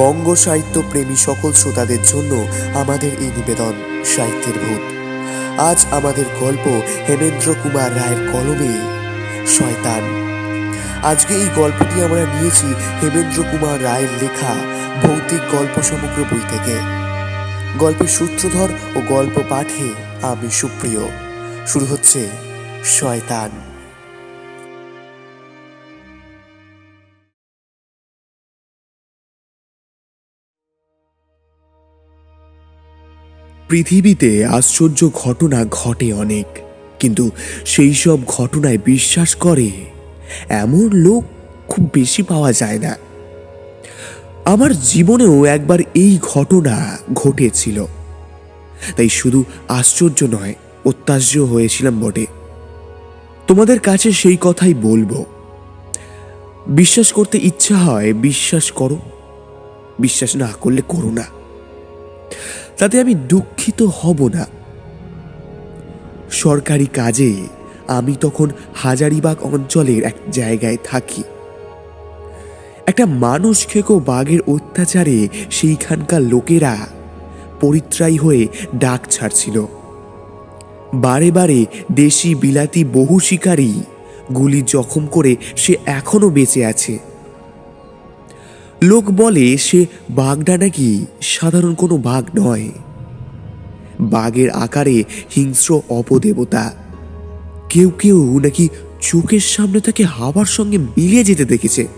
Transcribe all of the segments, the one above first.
বঙ্গ সাহিত্য প্রেমী সকল শ্রোতাদের জন্য আমাদের এই নিবেদন, সাহিত্যের ভূত। আজ আমাদের গল্প হেমেন্দ্র কুমার রায়ের কলমে, শয়তান। আজকে এই গল্পটি আমরা নিয়েছি হেমেন্দ্র কুমার রায়ের লেখা ভৌতিক গল্প সমগ্র বই থেকে। গল্পের সূত্রধর ও গল্প পাঠে আমি সুপ্রিয়। শুরু হচ্ছে শয়তান। পৃথিবীতে আশ্চর্য ঘটনা ঘটে অনেক, কিন্তু সেই সব ঘটনায় বিশ্বাস করে এমন লোক খুব বেশি পাওয়া যায় না। আমার জীবনেও একবার এই ঘটনা ঘটেছিল। তাই শুধু আশ্চর্য নয় অত্যাশ্য হয়েছিলাম বটে। তোমাদের কাছে সেই কথাই বলব। বিশ্বাস করতে ইচ্ছা হয়, বিশ্বাস করো। বিশ্বাস না করলে করো না। তাতে আমি দুঃখিত হব না। সরকারি কাজে আমি তখন হাজারিবাগ অঞ্চলের এক জায়গায় থাকি। একটা মানুষ খেকো বাঘের অত্যাচারে সেইখানকার লোকেরা পরিত্রায়ী হয়ে ডাক ছাড়ছিল। বারে বারে দেশি বিলাতি বহু শিকারী গুলি জখম করে সে এখনও বেঁচে আছে। লোক বলে, সে বাঘটা নাকি সাধারণ কোনো বাঘ নয়। বাঘের আকারে হিংস্র অপদেবতা। কেউ কেউ নাকি চোখের সামনে তাকে হাওয়ার সঙ্গে মিলিয়ে যেতে দেখেছে।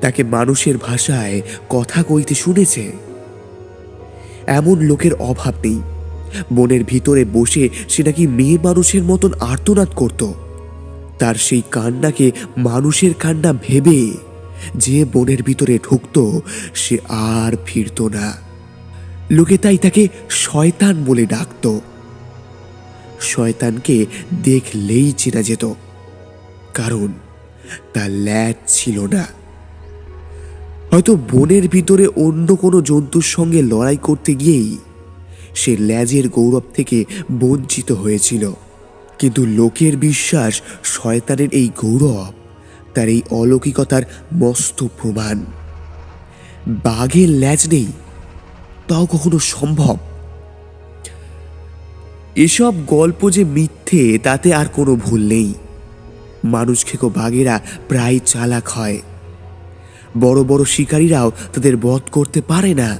তাকে মানুষের ভাষায় কথা কইতে শুনেছে। এমন লোকের অভাব নেই। বনের ভিতরে বসে সে নাকি মেয়ে মানুষের মতন আর্তনাদ করত। তার সেই কান্নাকে মানুষের কান্না ভেবে যে বনের ভিতরে ঢুকত, সে আর ফিরত না। লোকে তাই তাকে শয়তান বলে ডাকত। শয়তানকে দেখলেই চেনা যেত, কারণ তার ল্যাজ ছিল না। হয়তো বনের ভিতরে অন্য কোনো জন্তুর সঙ্গে লড়াই করতে গিয়েই সে ল্যাজের গৌরব থেকে বঞ্চিত হয়েছিল। কিন্তু লোকের বিশ্বাস শয়তানের এই গৌরব তার এই অলৌকিকতার মস্ত প্রমাণ। বাঘের ল্যাজ নেই, তাও কখনো সম্ভব। এসব গল্প যে মিথ্যে, তাতে আর কোনো ভুল নেই। মানুষ খেকো বাঘেরা প্রায় চালাক হয়। বড় বড় শিকারীরাও তাদের বধ করতে পারে না।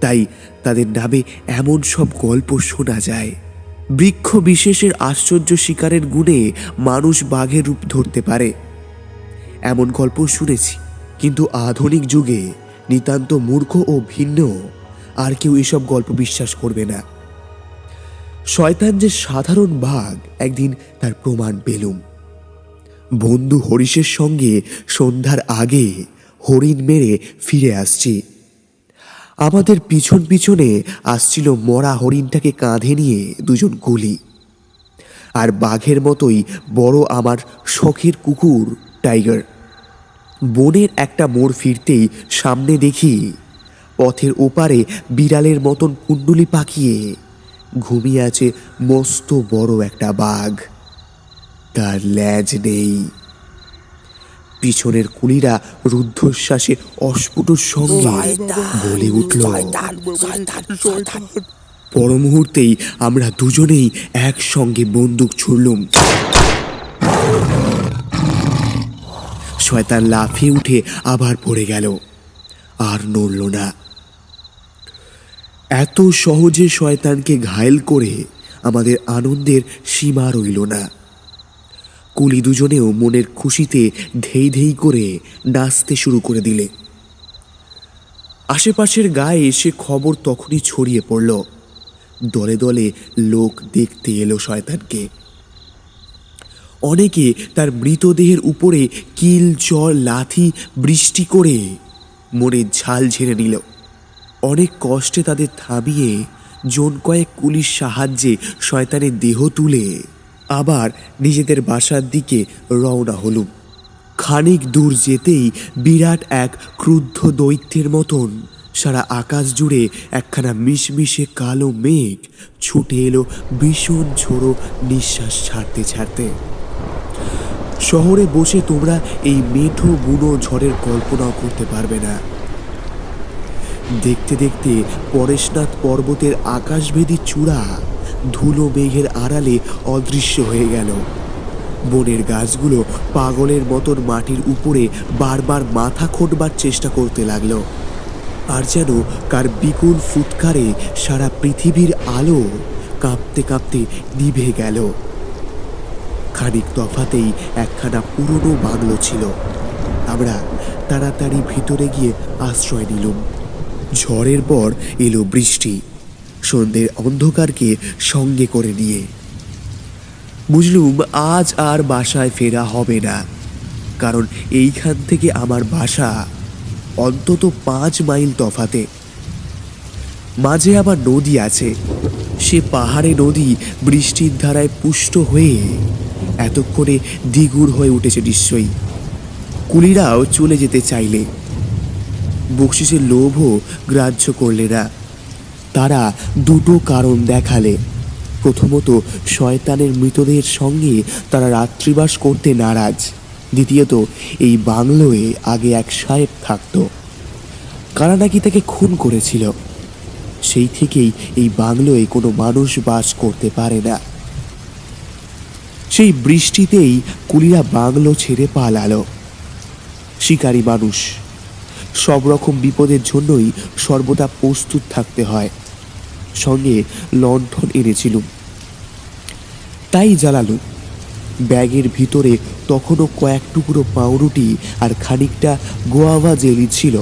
তাই তাদের নামে এমন সব গল্প শোনা যায়। বৃক্ষ বিশেষের আশ্চর্য শিকারের গুণে মানুষ বাঘের রূপ ধরতে পারে। এমন গল্প শুনেছি। কিন্তু আধুনিক যুগে নিতান্ত মূর্খ ও ভিন্ন, আর কেউ এসব গল্প বিশ্বাস করবে না। শয়তান যে সাধারণ বাঘ, একদিন তার প্রমাণ পেলুম। বন্ধু হরিশের সঙ্গে সন্ধ্যার আগে হরিণ মেরে ফিরে আসছি। আমাদের পিছন পিছনে আসছিল মরা হরিণটাকে কাঁধে নিয়ে দুজন গুলি আর বাঘের মতোই বড় আমার শখের কুকুর টাইগার। বনের একটা মোড় ফিরতেই সামনে দেখি পথের ওপারে বিড়ালের মতন কুণ্ডুলি পাকিয়ে ঘুমিয়ে আছে মস্ত বড় একটা বাঘ। তার ল্যাজ নেই। পিছনের কুলিরা রুদ্ধশ্বাসে অস্ফুটর সঙ্গে বলে উঠল পর মুহূর্তেই আমরা দুজনেই একসঙ্গে বন্দুক ছুড়লুম। শয়তান লাফিয়ে উঠে আবার পড়ে গেল। আর নড়ল না। এত সহজে শয়তানকে ঘায়েল করে আমাদের আনন্দের সীমা রইল না। কুলি দুজনেও মনের খুশিতে ধেই ধেই করে নাচতে শুরু করে দিলে। আশেপাশের গায়ে এসে খবর তখনই ছড়িয়ে পড়ল। দলে দলে লোক দেখতে এলো শয়তানকে। অনেকে তার মৃতদেহের উপরে কিল চর লাথি, বৃষ্টি করে মনে ঝাল ঝেড়ে নিল। অনেক কষ্টে তাদের থামিয়ে জন কয়েক কুলির সাহায্যে শয়তানের দেহ তুলে আবার নিজেদের বাসার দিকে রওনা হলুম। খানিক দূর যেতেই বিরাট এক ক্রুদ্ধ দৈত্যের মতন সারা আকাশ জুড়ে একখানা মিশমিশে কালো মেঘ ছুটে এলো ভীষণ ঝোড়ো নিঃশ্বাস ছাড়তে ছাড়তে। শহরে বসে তোমরা এই মেঠো বুনো ঝড়ের কল্পনাও করতে পারবে না। দেখতে দেখতে পরেশনাথ পর্বতের আকাশভেদী চূড়া ধুলো মেঘের আড়ালে অদৃশ্য হয়ে গেল। বনের গাছগুলো পাগলের মতন মাটির উপরে বারবার মাথা খোটবার চেষ্টা করতে লাগল। আর যেন কার বিকুল ফুৎকারে সারা পৃথিবীর আলো কাঁপতে কাঁপতে নিভে গেল। খানিক তফাতেই একখানা পুরনো বাংলো ছিল। আমরা তাড়াতাড়ি ভিতরে গিয়ে আশ্রয় নিলুম। ঝড়ের পর এলো বৃষ্টি। সন্ধ্যের অন্ধকারকে সঙ্গে করে নিয়ে। বুঝলুম, আজ আর বাসায় ফেরা হবে না। কারণ এইখান থেকে আমার বাসা অন্তত পাঁচ মাইল তফাতে। মাঝে আবার নদী আছে। সে পাহাড়ে নদী বৃষ্টির ধারায় পুষ্ট হয়ে এতক্ষণে দ্বিগুণ হয়ে উঠেছে নিশ্চয়ই। কুলিরাও চলে যেতে চাইলে। বকশিসের লোভও গ্রাহ্য করলে না। তারা দুটো কারণ দেখালে। প্রথমত, শয়তানের মৃতদেহের সঙ্গে তারা রাত্রিবাস করতে নারাজ। দ্বিতীয়ত, এই বাংলোয় আগে এক সাহেব থাকতো। কারা নাকি তাকে খুন করেছিল? সেই থেকেই এই বাংলোয় কোনো মানুষ বাস করতে পারে না। সেই বৃষ্টিতেই কুলিরা বাংলো ছেড়ে পালালো। শিকারী মানুষ, সব রকম বিপদের জন্যই সর্বদা প্রস্তুত থাকতে হয়, সঙ্গে লণ্ঠন এনেছিলুম। তাই জ্বালালু ব্যাগের ভিতরে তখনও কয়েক টুকরো পাউরুটি আর খানিকটা গোয়াভা জেলি ছিল।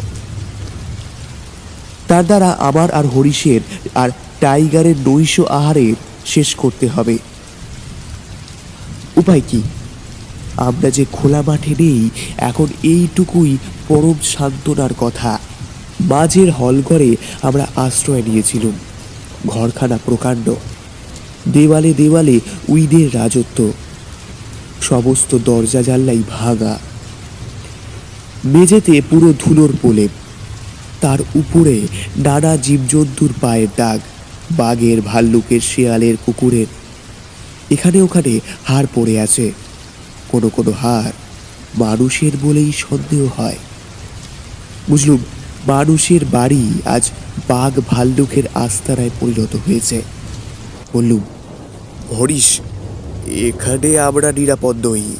তার দ্বারা আমার আর হরিশের আর টাইগারের নৈশ আহারে শেষ করতে হবে। উপায় কি? আমরা যে খোলা মাঠে নেই, এখন এইটুকুই পরম সান্ত্বনার কথা। মাঝের হলঘরে আমরা আশ্রয় নিয়েছিলুম। ঘরখানা প্রকাণ্ড। দেওয়ালে দেওয়ালে উইদের রাজত্ব। সমস্ত দরজা জানলাই ভাঙা। মেঝেতে পুরো ধুলোর প্রলেপ। তার উপরে নানা জীবজন্তুর পায়ের দাগ। বাঘের ভাল্লুকের শেয়ালের কুকুরের এখানে ওখানে হাড় পড়ে আছে। কোনো কোনো হাড় মানুষের বলেই সন্দেহ হয়। বুঝলুম মানুষের বাড়ি আজ বাঘ ভাল্লুকের আস্তানায় পরিণত হয়েছে। বললুম হরিশ এখানে আমরা নিরাপদ নই।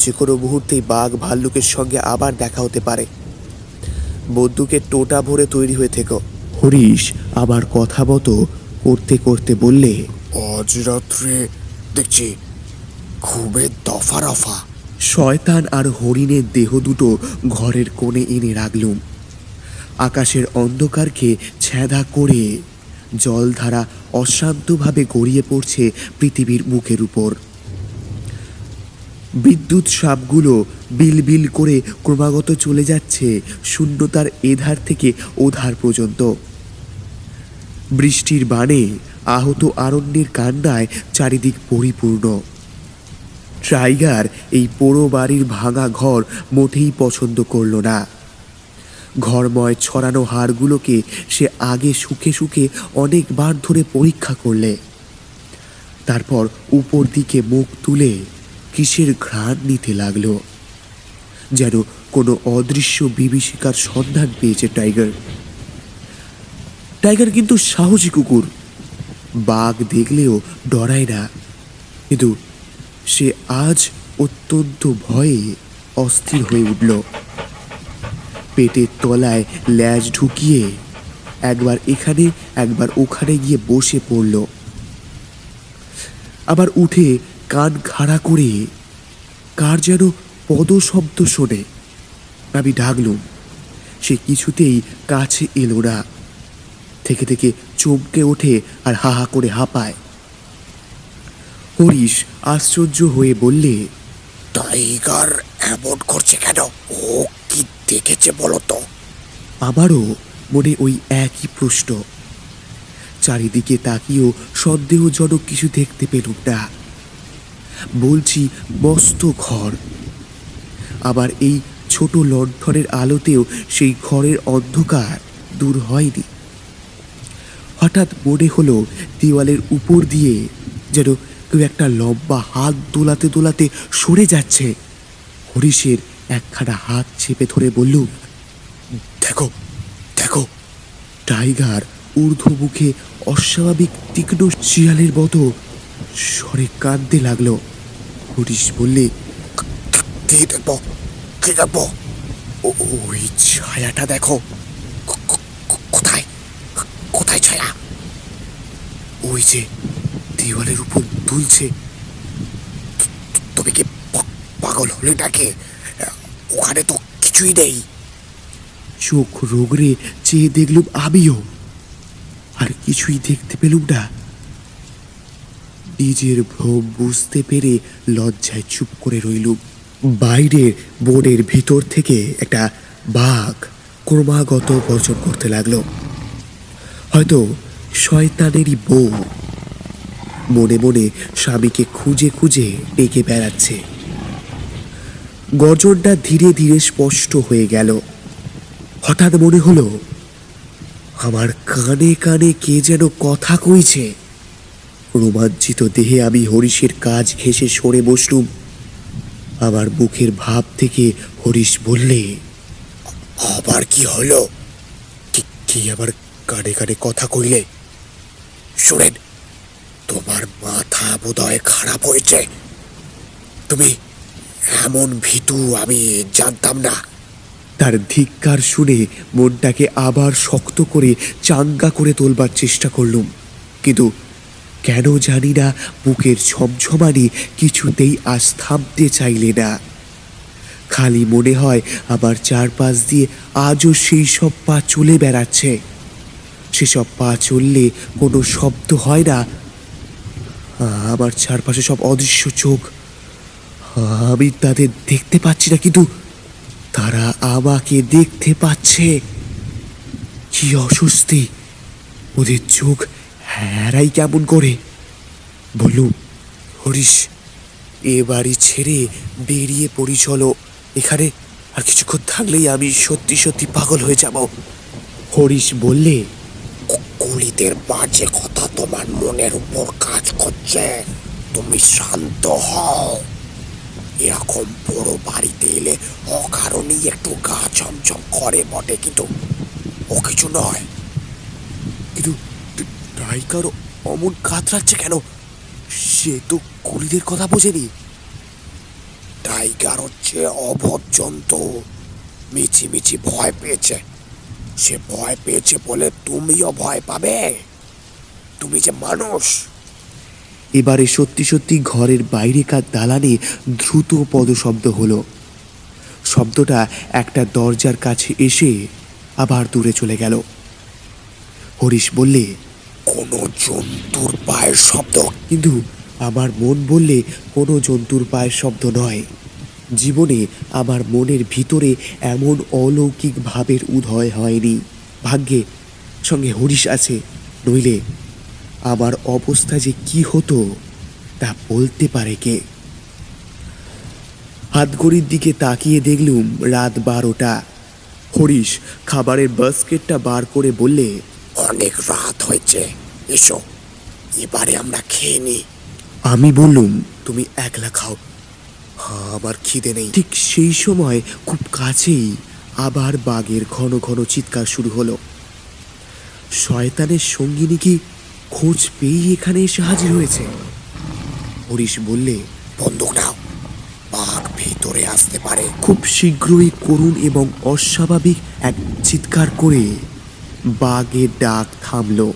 যে কোনো মুহূর্তেই বাঘ ভাল্লুকের সঙ্গে আবার দেখা হতে পারে। বন্দুকের টোটা ভরে তৈরি হয়ে থেকো। হরিশ আবার কথা মতো করতে করতে বললে আজ রাত্রে দেখছি ঘুমের দফা রফা। শয়তান আর হরিণের দেহ দুটো ঘরের কোণে এনে রাখলুম। আকাশের অন্ধকারকে ছেদা করে জলধারা অশান্তভাবে গড়িয়ে পড়ছে পৃথিবীর মুখের উপর। বিদ্যুৎ সাপগুলো বিলবিল করে ক্রমাগত চলে যাচ্ছে শূন্যতার এধার থেকে ওধার পর্যন্ত। বৃষ্টির বাণে আহত আরণ্যের কান্নায় চারিদিক পরিপূর্ণ। টাইগার এই পোড়ো বাড়ির ভাঙা ঘর মোটেই পছন্দ করল না। ঘরময় ছড়ানো হাড়গুলোকে সে আগে সুখে সুখে অনেকবার ধরে পরীক্ষা করলে। তারপর উপর দিকে মুখ তুলে কিসের ঘ্রাণ নিতে লাগল। যেন কোনো অদৃশ্য বিভীষিকার সন্ধান পেয়েছে টাইগার। টাইগার কিন্তু সাহসী কুকুর। বাঘ দেখলেও ডরায় না। কিন্তু সে আজ অত্যন্ত ভয়ে অস্থির হয়ে উঠল। পেটের তলায় ল্যাজ ঢুকিয়ে একবার এখানে, একবার ওখানে গিয়ে বসে পড়ল। আবার উঠে কান খাড়া করে কার যেন পদশব্দ শোনে। আমি ডাকলুম। সে কিছুতেই কাছে এলো না। থেকে থেকে চমকে ওঠে আর হা হা করে হাঁপায়। হরিশ আশ্চর্য হয়ে বললে টাইগার এমন করছে কেন? ও কি দেখেছে বলো তো? আমারও মনে ওই একই প্রশ্ন। চারিদিকে তাকিয়েও সন্দেহজনক কিছু দেখতে পেলুম না। বলছি মস্ত ঘর। আবার এই ছোট লণ্ঠনের আলোতেও সেই ঘরের অন্ধকার দূর হয়নি। হঠাৎ মনে হলো দেওয়ালের উপর দিয়ে যেন কেউ একটা লম্বা হাত দোলাতে দোলাতে সরে যাচ্ছে। হরিশের একখানা হাত চেপে ধরে বললুম দেখো দেখো, টাইগার ঊর্ধ্বমুখে অস্বাভাবিক তীক্ষ্ণ শিয়ালের মতো স্বরে কাঁদতে লাগল। হরিশ বললে, কি দেখব কি দেখব? ওই ছায়াটা দেখো ক- ক- ক- কোথায় কোথায় ছায়া ওই যে দেওয়ালের উপর দুলছে। তুমি কি পাগল হলে নাকি ওখানে তো কিছুই নেই। চোখ রোগড়ে চেয়ে দেখলুম আমিও। আর কিছুই দেখতে পেলুম না। নিজের ভ্রম বুঝতে পেরে লজ্জায় চুপ করে রইলুম। বাইরের বনের ভিতর থেকে একটা বাঘ ক্রমাগত গর্জন করতে লাগল। হয়তো শয়তানেরই বউ। মনে মনে স্বামীকে খুঁজে খুঁজে ডেকে বেড়াচ্ছে। গর্জনটা ধীরে ধীরে স্পষ্ট হয়ে গেল। হঠাৎ মনে হলো, আমার কানে কানে কে যেন কথা কইছে। রোমাঞ্চিত দেহে আমি হরিশের কাজ ঘেসে সরে বসলুম। আমার মুখের ভাব থেকে হরিশ বললে, আবার কি হলো? কি আমার কানে কানে কথা কইলে? শুনেন তোমার মাথা বোধহয় খারাপ হয়েছে। তুমি এমন ভীতু আমি জানতাম না। তার ধিক্কার শুনে মনটাকে আবার শক্ত করে চাঙ্গা করে তোলবার চেষ্টা করলুম, কিন্তু কেন জানি না বুকের ঝমঝমানি কিছুতেই আজ থামতে চাইলে না। খালি মনে হয় আমার চারপাশ দিয়ে আজও সেই সব পা চলে বেড়াচ্ছে। সেসব পা চললে কোনো শব্দ হয় না। আমার চারপাশে সব অদৃশ্য চোখ। আমি তাদের দেখতে পাচ্ছি না, কিন্তু তারা আমাকে দেখতে পাচ্ছে। কি অস্বস্তি, ওদের চোখ হ্যারাই কেমন করে? বললুম হরিশ, এ বাড়ি ছেড়ে বেরিয়ে পড়ি, চলো। এখানে আর কিছুক্ষণ থাকলেই আমি সত্যি সত্যি পাগল হয়ে যাব। হরিশ বললে ক- বাজে কথা তোমার মনের উপর কাজ করছে। তুমি শান্ত হও। এরকম বড় বাড়িতে এলে অকারণেই একটু গা ছমছম করে বটে, কিন্তু ও কিছু নয়। কিন্তু টাইগার অমন কাতরাচ্ছে কেন? সে তো কলিদের কথা বোঝেনি। টাইগার হচ্ছে অভদ জন্তু মিছি মিছি ভয় পেয়েছে। সে ভয় পেয়েছে বলে তুমিও ভয় পাবে। তুমি যে মানুষ। এবারে সত্যি সত্যি ঘরের বাইরেকার দালানে দ্রুত পদশব্দ হলো। শব্দটা একটা দরজার কাছে এসে আবার দূরে চলে গেল। হরিশ বললে কোনো জন্তুর পায়ের শব্দ। কিন্তু আমার মন বললে কোনো জন্তুর পায়ের শব্দ নয়। জীবনে আমার মনের ভিতরে এমন অলৌকিক ভাবের উদয় হয়নি। ভাগ্যে সঙ্গে হরিশ আছে নইলে আমার অবস্থা যে কি হতো তা বলতে পারে কে? হাতঘড়ির দিকে তাকিয়ে দেখলুম রাত বারোটা। হরিশ খাবারের বাস্কেটটা বার করে বললে অনেক রাত হয়েছে এসো এবারে আমরা খেয়ে নি। আমি বললুম তুমি একলা খাও। আমার খিদে নেই। ঠিক সেই সময় খুব কাছেই আবার বাঘের ঘন ঘন চিৎকার শুরু হলো। শয়তানের সঙ্গিনী কি খোঁজ পেয়েই এখানে এসে হাজির হয়েছে? হরিশ বললে বন্দুক নাও। বাঘ ভিতরে আসতে পারে। খুব শীঘ্রই করুণ এবং অস্বাভাবিক এক চিৎকার করে বাঘের ডাক থামল।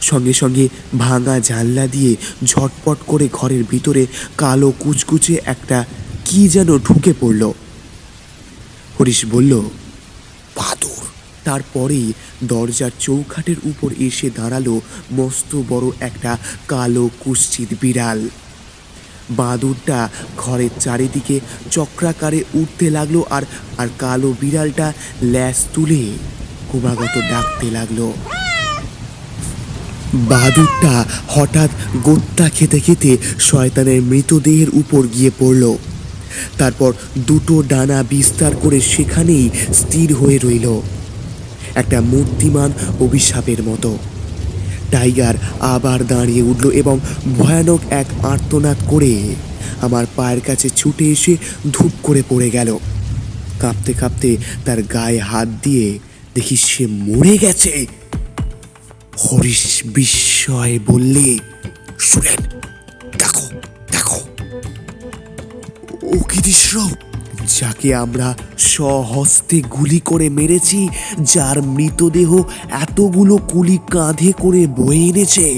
সঙ্গে সঙ্গে ভাঙা জানলা দিয়ে ঝটপট করে ঘরের ভিতরে কালো কুচকুচে একটা কি যেন ঢুকে পড়ল। হরিশ বলল, বাদুর! তারপরেই দরজার চৌখাটের উপর এসে দাঁড়াল মস্ত বড় একটা কালো কুশ্চিত বিড়াল। বাদুরটা ঘরের চারিদিকে চক্রাকারে উঠতে লাগল আর আর কালো বিড়ালটা ল্যাস তুলে ক্রমাগত ডাকতে লাগল। বাদুরটা হঠাৎ গোত্তা খেতে খেতে শয়তানের মৃতদেহের উপর গিয়ে পড়ল। তারপর দুটো ডানা বিস্তার করে সেখানেই স্থির হয়ে রইল। একটা মূর্তিমান অভিশাপের মতো। টাইগার আবার দাঁড়িয়ে উঠল এবং ভয়ানক এক আর্তনাদ করে আমার পায়ের কাছে ছুটে এসে ধূপ করে পড়ে গেল। কাঁপতে কাঁপতে তার গায়ে হাত দিয়ে দেখি সে মরে গেছে। হরিশ বিস্ময়ে বললে সুরেন দেখো দেখো। ও কি দৃশ্য যাকে আমরা সহস্তে গুলি করে মেরেছি, যার মৃতদেহ এতগুলো কুলি কাঁধে করে বয়ে এনেছে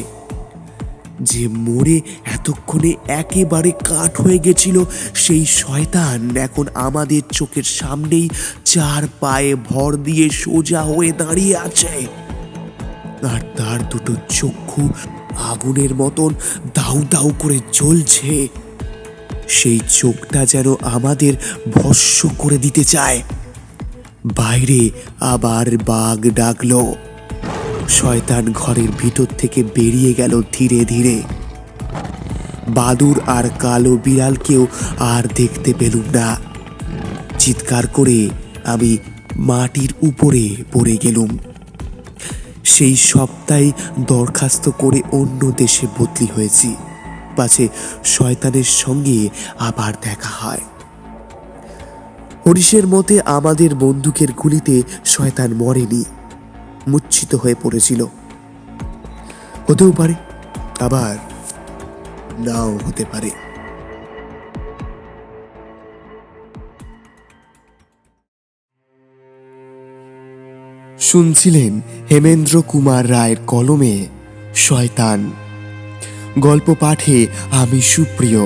যে মরে এতক্ষণে একেবারে কাঠ হয়ে গেছিল সেই শয়তান। এখন আমাদের চোখের সামনেই চার পায়ে ভর দিয়ে সোজা হয়ে দাঁড়িয়ে আছে। আর তার দুটো চক্ষু আগুনের মতন দাউ দাউ করে জ্বলছে। সেই চোখটা যেন আমাদের ভস্য করে দিতে চায়। বাইরে আবার বাঘ ডাকলো। শয়তান ঘরের ভিতর থেকে বেরিয়ে গেল ধীরে ধীরে। বাদুর আর কালো বিড়ালকেও আর দেখতে পেলুম না। চিৎকার করে আমি মাটির উপরে পড়ে গেলুম। সেই সপ্তাহে দরখাস্ত করে অন্য দেশে বদলি হয়েছি। পাছে শয়তানের সঙ্গে আবার দেখা হয়। হরিশের মতে আমাদের বন্দুকের গুলিতে শয়তান মরেনি মূর্ছিত হয়ে পড়েছিল। হতেও পারে, আবার নাও হতে পারে। শুনছিলেন হেমেন্দ্র কুমার রায়ের কলমে, শয়তান গল্প পাঠে আমি সুপ্রিয়,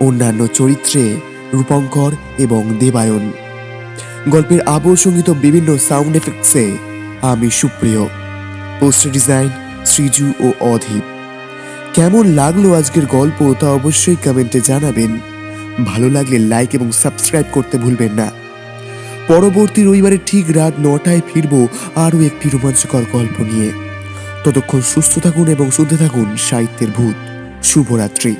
অন্যান্য চরিত্রে রূপঙ্কর এবং দেবায়ন। গল্পের আবহ সংগীত বিভিন্ন সাউন্ড এফেক্টসে আমি সুপ্রিয়। পোস্টার ডিজাইন শ্রীজু ও অধীপ কেমন লাগল আজকের গল্প তা অবশ্যই কমেন্টে জানাবেন। ভালো লাগলে লাইক এবং সাবস্ক্রাইব করতে ভুলবেন না। পরবর্তী রবিবারে ঠিক রাত নটায় ফিরব আরও একটি রোমাঞ্চকর গল্প নিয়ে। ততক্ষণ সুস্থ থাকুন এবং শুনতে থাকুন সাহিত্যের ভূত। শুভরাত্রি।